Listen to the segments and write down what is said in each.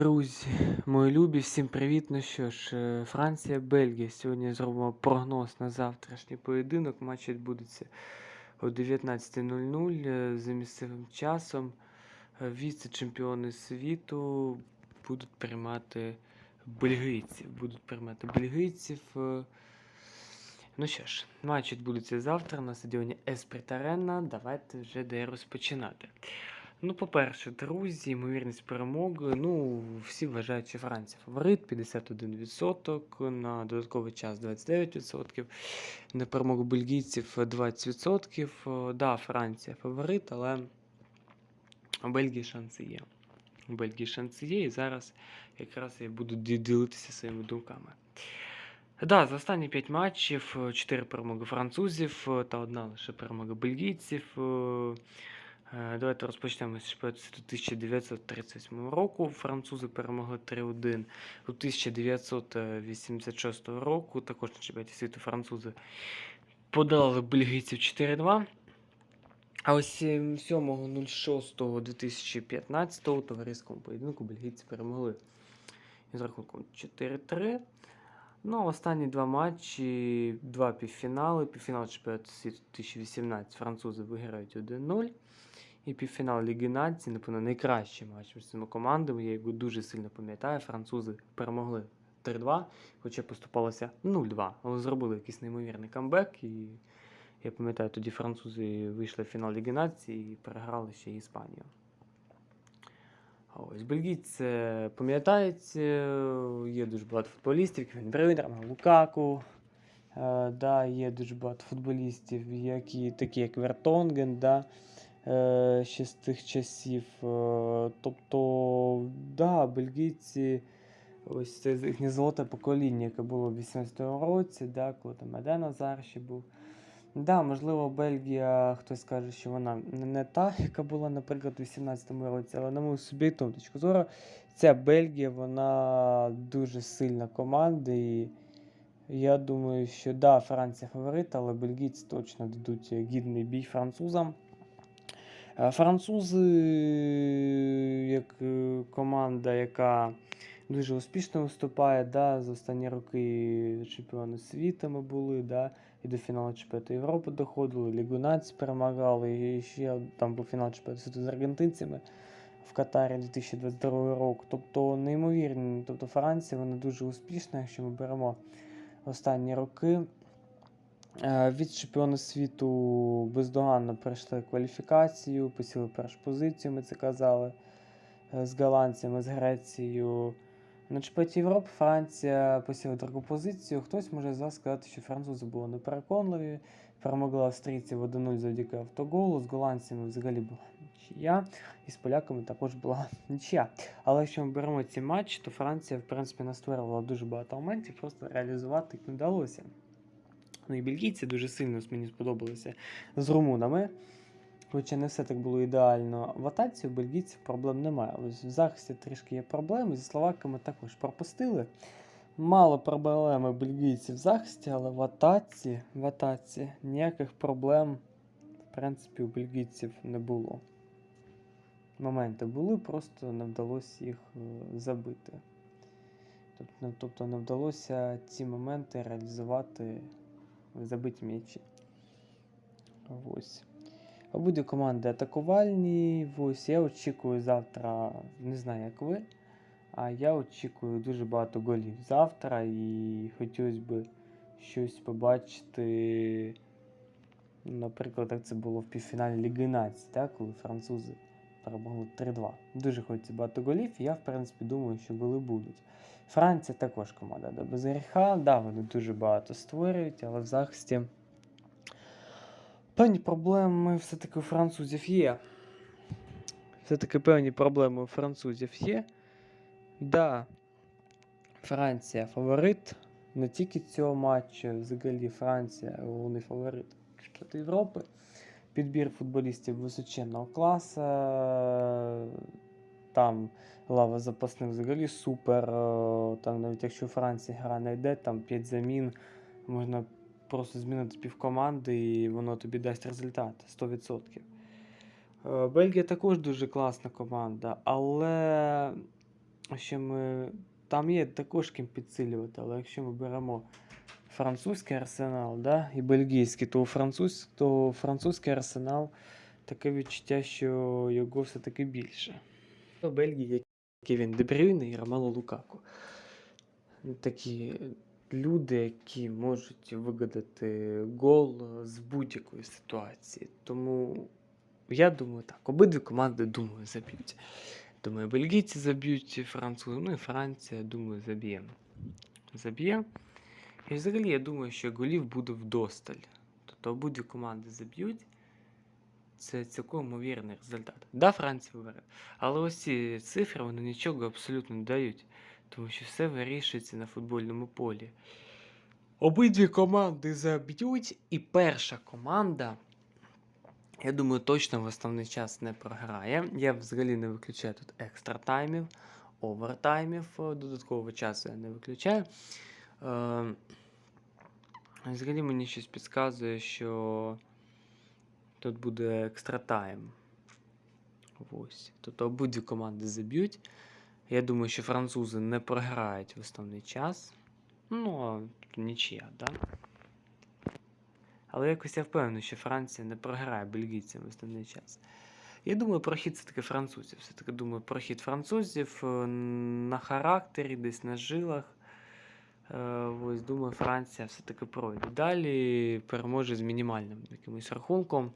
Друзі, мої любі, всім привіт. Ну що ж, е, Франція, Бельгія. Сьогодні зробимо прогноз на завтрашній поєдинок. Матч відбудеться о 19.00 е, за місцевим часом. Е, Віце-чемпіони світу будуть приймати бельгійців. Будуть приймати бельгійців. Ну що ж, матч відбудеться завтра на стадіоні Есприт Арена. Давайте вже де розпочинати. Ну, по-перше, друзі, ймовірність перемоги. Ну, всі вважають, що Франція фаворит 51%, на додатковий час 29%, на перемогу бельгійців 20%. Е, Да, Франція фаворит, але у Бельгії шанси є. У Бельгії шанси є, і зараз якраз я буду ділитися своїми думками. Да, за останні 5 матчів 4 перемоги французів е, та одна лише перемога бельгійців. Е, Е, Давайте розпочнемо з чемпіонату світу 1938 року. Французи перемогли 3-1 у 1986 року. Також на чемпіонаті світу французи подолали бельгійців 4-2. А ось е, 7.06.2015 у товариському поєдинку бельгійці перемогли з рахунком 4-3. Ну, останні два матчі, два півфінали. Півфінал чемпіонату світу 2018 французи виграють 1-0. І півфінал Ліги Націй, напевно, найкращий матч між цими командами. Я його дуже сильно пам'ятаю. Французи перемогли 3-2, хоча поступалося 0-2. Але зробили якийсь неймовірний камбек. І я пам'ятаю, тоді французи вийшли в фінал Ліги Націй і переграли ще Іспанію. Ось бельгійці пам'ятають, є дуже багато футболістів, Кевін Брюйнер, Лукаку. Е, да, є дуже багато футболістів, які, такі як Вертонген, да, ще з тих часів. Е, тобто, да, бельгійці, ось це їхнє золоте покоління, яке було в 18-му році, да, коли там Еден Азар ще був. Да, можливо, Бельгія, хтось скаже, що вона не та, яка була, наприклад, у 18-му році, але на мою суб'єктивну точку зору, ця Бельгія, вона дуже сильна команда. І я думаю, що да, Франція фаворит, але бельгійці точно дадуть гідний бій французам. Е, Французи, як е, команда, яка дуже успішно виступає, да, за останні роки чемпіони світу ми були, да, і до фіналу чемпіонату Європи доходили, Лігу націй перемагали, і ще там був фінал чемпіонату світу з аргентинцями в Катарі 2022 року. Тобто неймовірні. Тобто Франція вона дуже успішна, якщо ми беремо останні роки. Е, Від чемпіону світу бездоганно пройшли кваліфікацію, посіли першу позицію, ми це казали е, з голландцями, з Грецією. На чемпіонаті Європи Франція посіла другу позицію. Хтось може з вас сказати, що французи були непереконливі, перемогли австрійців 1-0 завдяки автоголу. З голландцями взагалі була нічия, і з поляками також була нічия. Але якщо ми беремо ці матчі, то Франція, в принципі, настворювала дуже багато моментів, просто реалізувати їх не вдалося. Ну і бельгійці дуже сильно мені сподобалися з румунами. Хоча не все так було ідеально. В атаці у бельгійців проблем немає. Ось в захисті трішки є проблеми. Зі словаками також пропустили. Мало проблем у бельгійців в захисті, але в атаці, в атаці ніяких проблем, в принципі, у бельгійців не було. Моменти були, просто не вдалося їх е, забити. Тобто, тобто не вдалося ці моменти реалізувати забиті м'ячі. Ось. Обидві команди атакувальні. Ось я очікую завтра, не знаю, як ви. А я очікую дуже багато голів завтра і хотілося б щось побачити. Наприклад, як це було в півфіналі Ліги Націй, коли французи перемогли 3-2. Дуже хочеться багато голів, і я, в принципі, думаю, що голи будуть. Франція також команда де без гріха. Да, вони дуже багато створюють, але в захисті певні проблеми все-таки у французів є. Все-таки певні проблеми у французів є. Да, Франція фаворит. Не тільки цього матчу, взагалі Франція головний фаворит Європи. Підбір футболістів височенного класу. Там лава запасних взагалі супер. е, Там навіть якщо Франція гра не йде, там 5 замін, можна просто змінити півкоманди і воно тобі дасть результат 100%. Е, Бельгія також дуже класна команда, але що ми. Там є також ким підсилювати, але якщо ми беремо французький арсенал, да, і бельгійський, то, француз, то французький арсенал таке відчуття, що його все-таки більше. У Бельгії є він Дебрюйне і Ромело Лукаку. Такі люди, які можуть вигадати гол з будь-якої ситуації. Тому я думаю так, обидві команди, думаю, заб'ють. Думаю, бельгійці заб'ють французи, ну і Франція, думаю, заб'є. Заб'є. І взагалі я думаю, що голів буде вдосталь. Тобто обидві команди заб'ють. Це цілком ймовірний результат. Да, Франція виграє. Але ось ці цифри вони нічого абсолютно не дають. Тому що все вирішується на футбольному полі. Обидві команди заб'ють, і перша команда, я думаю, точно в основний час не програє. Я взагалі не виключаю тут екстра таймів, овертаймів, е, додаткового часу я не виключаю. Е, взагалі мені щось підказує, що тут буде екстра тайм. Ось. Тобто обидві команди заб'ють. Я думаю, що французи не програють в основний час. Ну, нічия, да? Але якось я впевнений, що Франція не програє бельгійцям в основний час. Я думаю, прохід все-таки французів. Все-таки думаю, прохід французів е, на характері, десь на жилах. Е, Ось, думаю, Франція все-таки пройде. Далі переможе з мінімальним якимось рахунком.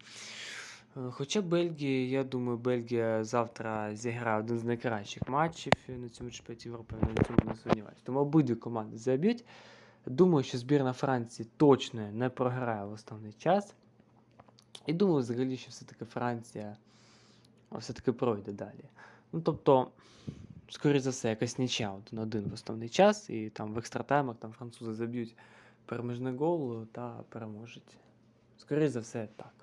Е, Хоча Бельгія, я думаю, Бельгія завтра зіграє один з найкращих матчів на цьому чемпіонаті Європи, я на цьому не сумніваюся. Тому обидві команди заб'ють. Думаю, що збірна Франції точно не програє в основний час. І думаю, взагалі, що все-таки Франція все-таки пройде далі. Ну, тобто, скоріше за все, якась нічия один один в основний час, і там в екстратаймах там французи заб'ють переможний гол та переможуть. Скоріше за все, так.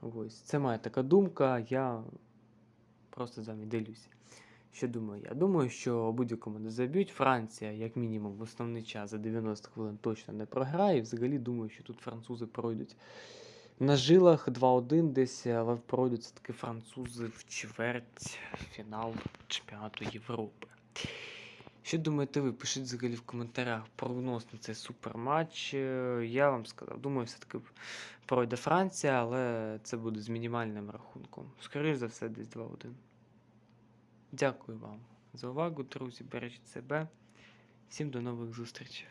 Ось. Це моя така думка, я просто з вами ділюся. Що думаю я? Думаю, що будь-якому не заб'ють. Франція, як мінімум, в основний час за 90 хвилин точно не програє. І взагалі думаю, що тут французи пройдуть на жилах 2-1 десь, пройдуть все-таки французи в чверть фінал чемпіонату Європи. Що думаєте ви? Пишіть взагалі в коментарях прогноз на цей суперматч. Е, Я вам сказав, думаю, все-таки пройде Франція, але це буде з мінімальним рахунком. Скоріше за все, десь 2-1. Дякую вам за увагу, друзі. Бережіть себе. Всім до нових зустрічей.